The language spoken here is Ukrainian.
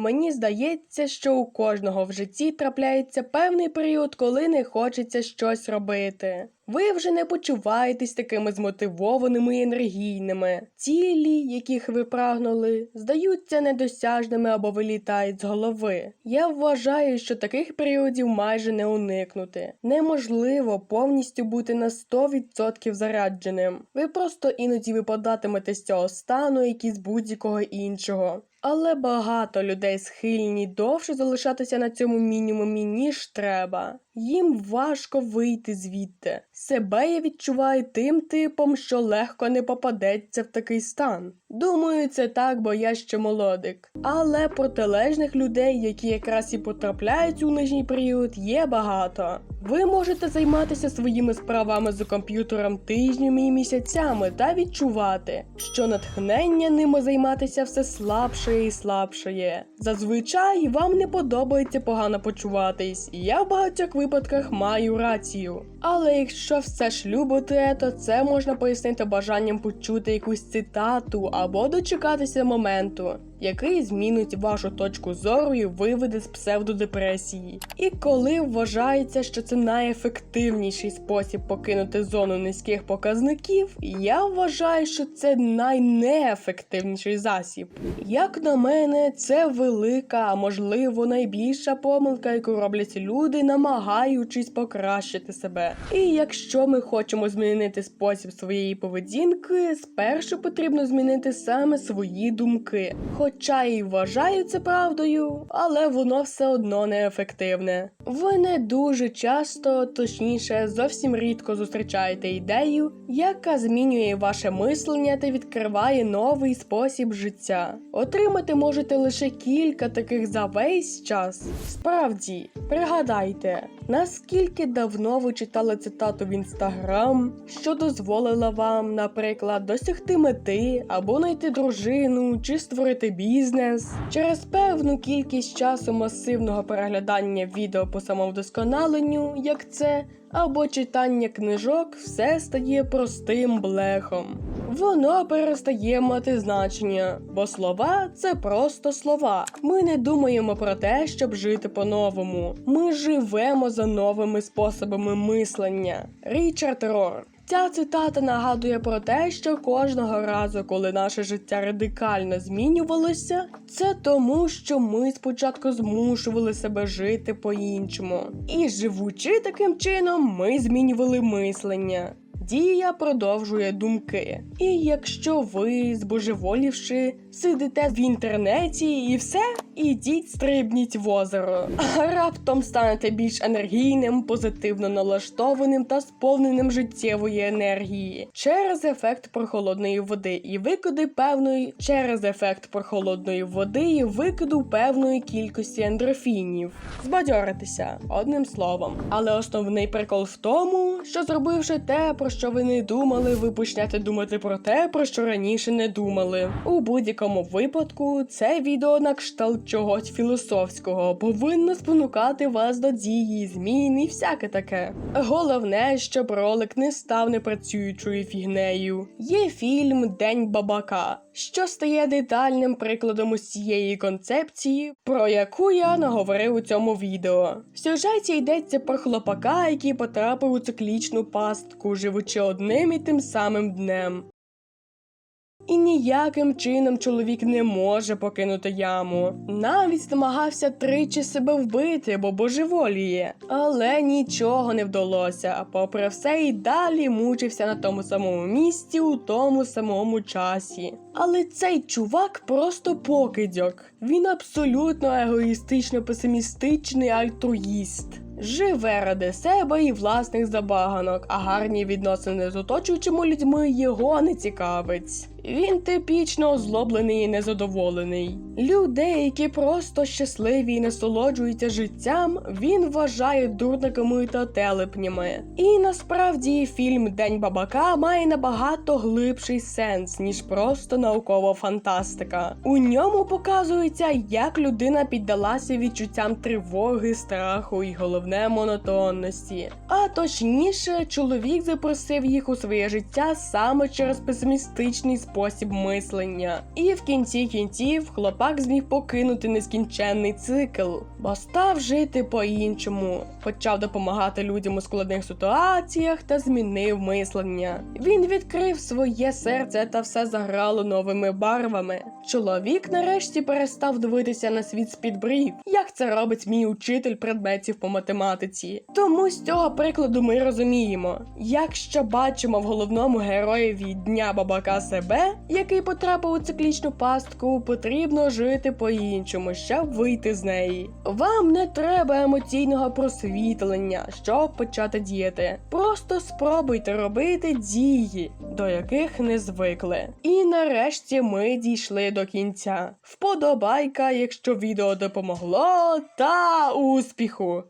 Мені здається, що у кожного в житті трапляється певний період, коли не хочеться щось робити. Ви вже не почуваєтесь такими змотивованими і енергійними. Цілі, яких ви прагнули, здаються недосяжними або вилітають з голови. Я вважаю, що таких періодів майже не уникнути. Неможливо повністю бути на 100% зарядженим. Ви просто іноді випадатимете з цього стану, як і з будь-якого іншого. Але багато людей схильні довше залишатися на цьому мінімумі, ніж треба. Їм важко вийти звідти. Себе я відчуваю тим типом, що легко не попадеться в такий стан. Думаю, це так, бо я ще молодик. Але протилежних людей, які якраз і потрапляють у нижній період, є багато. Ви можете займатися своїми справами за комп'ютером тижнями і місяцями та відчувати, що натхнення ними займатися все слабшає і слабшає. Зазвичай вам не подобається погано почуватись, і я в багатьох випадках маю рацію. Але якщо все ж любите, то це можна пояснити бажанням почути якусь цитату або дочекатися моменту, який змінить вашу точку зору і виведе з псевдодепресії. І коли вважається, що це найефективніший спосіб покинути зону низьких показників, я вважаю, що це найнеефективніший засіб. Як на мене, це велика, а можливо найбільша помилка, яку роблять люди, намагаючись покращити себе. І якщо ми хочемо змінити спосіб своєї поведінки, спершу потрібно змінити саме свої думки. Хоча і вважаю це правдою, але воно все одно неефективне. Ви не дуже часто, точніше, зовсім рідко зустрічаєте ідею, яка змінює ваше мислення та відкриває новий спосіб життя. Отримати можете лише кілька таких за весь час. Справді, пригадайте, наскільки давно ви читали цитату в інстаграм, що дозволила вам, наприклад, досягти мети або знайти дружину чи створити бізнес. Через певну кількість часу масивного переглядання відео по самовдосконаленню, як це, або читання книжок, все стає простим блехом. Воно перестає мати значення, бо слова це просто слова. Ми не думаємо про те, щоб жити по-новому. Ми живемо за новими способами мислення. Річард Рор. Ця цитата нагадує про те, що кожного разу, коли наше життя радикально змінювалося, це тому, що ми спочатку змушували себе жити по-іншому. І живучи таким чином, ми змінювали мислення. Дія продовжує думки. І якщо ви, збожеволівши, сидите в інтернеті і все, ідіть стрибніть в озеро. А раптом станете більш енергійним, позитивно налаштованим та сповненим життєвої енергії через ефект прохолодної води і викиди певної через ефект прохолодної води і викиду певної кількості ендорфінів. Збадьоритися одним словом. Але основний прикол в тому, що зробивши те, про що ви не думали, ви почнете думати про те, про що раніше не думали. У будь-якому випадку це відео на кшталт чогось філософського повинно спонукати вас до дії, змін і всяке таке. Головне, щоб ролик не став непрацюючою фігнею. Є фільм День бабака, що стає детальним прикладом усієї концепції, про яку я наговорив у цьому відео. В сюжеті йдеться про хлопака, який потрапив у циклічну пастку, живучи одним і тим самим днем. І ніяким чином чоловік не може покинути яму. Навіть намагався тричі себе вбити, бо божеволіє. Але нічого не вдалося. А попри все, і далі мучився на тому самому місці у тому самому часі. Але цей чувак просто покидьок. Він абсолютно егоїстично песимістичний альтруїст. Живе ради себе і власних забаганок, а гарні відносини з оточуючими людьми його не цікавить. Він типічно озлоблений і незадоволений. Людей, які просто щасливі і насолоджуються життям, він вважає дурниками та телепнями. І насправді фільм День бабака має набагато глибший сенс, ніж просто наукова фантастика. У ньому показується, як людина піддалася відчуттям тривоги, страху і головне монотонності. А точніше, чоловік запросив їх у своє життя саме через песимістичний спосіб спосіб мислення. І в кінці кінців хлопак зміг покинути нескінченний цикл, бо став жити по-іншому, почав допомагати людям у складних ситуаціях та змінив мислення. Він відкрив своє серце та все заграло новими барвами. Чоловік нарешті перестав дивитися на світ з-під брів, як це робить мій учитель предметів по математиці. Тому з цього прикладу ми розуміємо, якщо бачимо в головному героєві дня бабака себе, який потрапив у циклічну пастку, потрібно жити по-іншому, щоб вийти з неї. Вам не треба емоційного просвітлення, щоб почати діяти. Просто спробуйте робити дії, до яких не звикли. І нарешті ми дійшли до кінця. Вподобайка, якщо відео допомогло, та успіху!